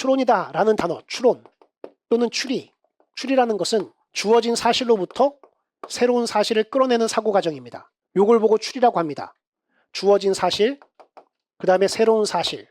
추론이다 라는 단어, 추론 또는 추리. 추리라는 것은 주어진 사실로부터 새로운 사실을 끌어내는 사고 과정입니다. 요걸 보고 추리라고 합니다. 주어진 사실, 그 다음에 새로운 사실.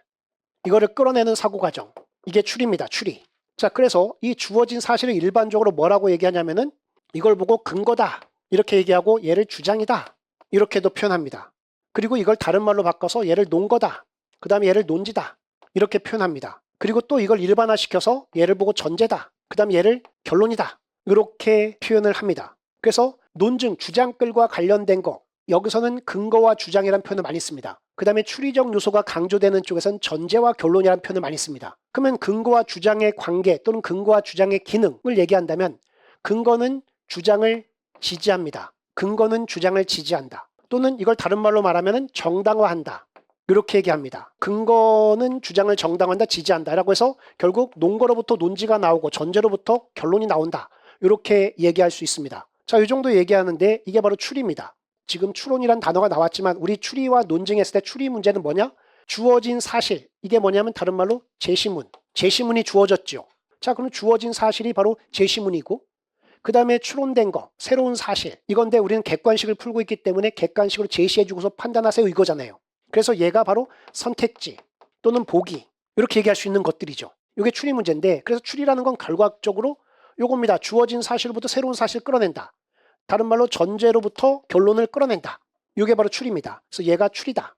이거를 끌어내는 사고 과정. 이게 추리입니다. 추리. 자, 그래서 이 주어진 사실을 일반적으로 뭐라고 얘기하냐면은 이걸 보고 근거다. 이렇게 얘기하고 얘를 주장이다. 이렇게도 표현합니다. 그리고 이걸 다른 말로 바꿔서 얘를 논거다. 그 다음에 얘를 논지다. 이렇게 표현합니다. 그리고 또 이걸 일반화시켜서 얘를 보고 전제다. 그 다음에 얘를 결론이다. 이렇게 표현을 합니다. 그래서 논증, 주장글과 관련된 거 여기서는 근거와 주장이라는 표현을 많이 씁니다. 그 다음에 추리적 요소가 강조되는 쪽에서는 전제와 결론이라는 표현을 많이 씁니다. 그러면 근거와 주장의 관계 또는 근거와 주장의 기능을 얘기한다면 근거는 주장을 지지합니다. 근거는 주장을 지지한다. 또는 이걸 다른 말로 말하면 정당화한다. 이렇게 얘기합니다. 근거는 주장을 정당화한다, 지지한다라고 해서 결국 논거로부터 논지가 나오고 전제로부터 결론이 나온다. 이렇게 얘기할 수 있습니다. 자, 이 정도 얘기하는데 이게 바로 추리입니다. 지금 추론이란 단어가 나왔지만 우리 추리와 논증했을 때 추리 문제는 뭐냐? 주어진 사실. 이게 뭐냐면 다른 말로 제시문. 제시문이 주어졌죠. 자, 그럼 주어진 사실이 바로 제시문이고 그 다음에 추론된 거, 새로운 사실. 이건데 우리는 객관식을 풀고 있기 때문에 객관식으로 제시해주고서 판단하세요 이거잖아요. 그래서 얘가 바로 선택지 또는 보기 이렇게 얘기할 수 있는 것들이죠. 이게 추리 문제인데 그래서 추리라는 건 결과적으로 요겁니다. 주어진 사실부터 새로운 사실 끌어낸다. 다른 말로 전제로부터 결론을 끌어낸다. 이게 바로 추리입니다. 그래서 얘가 추리다.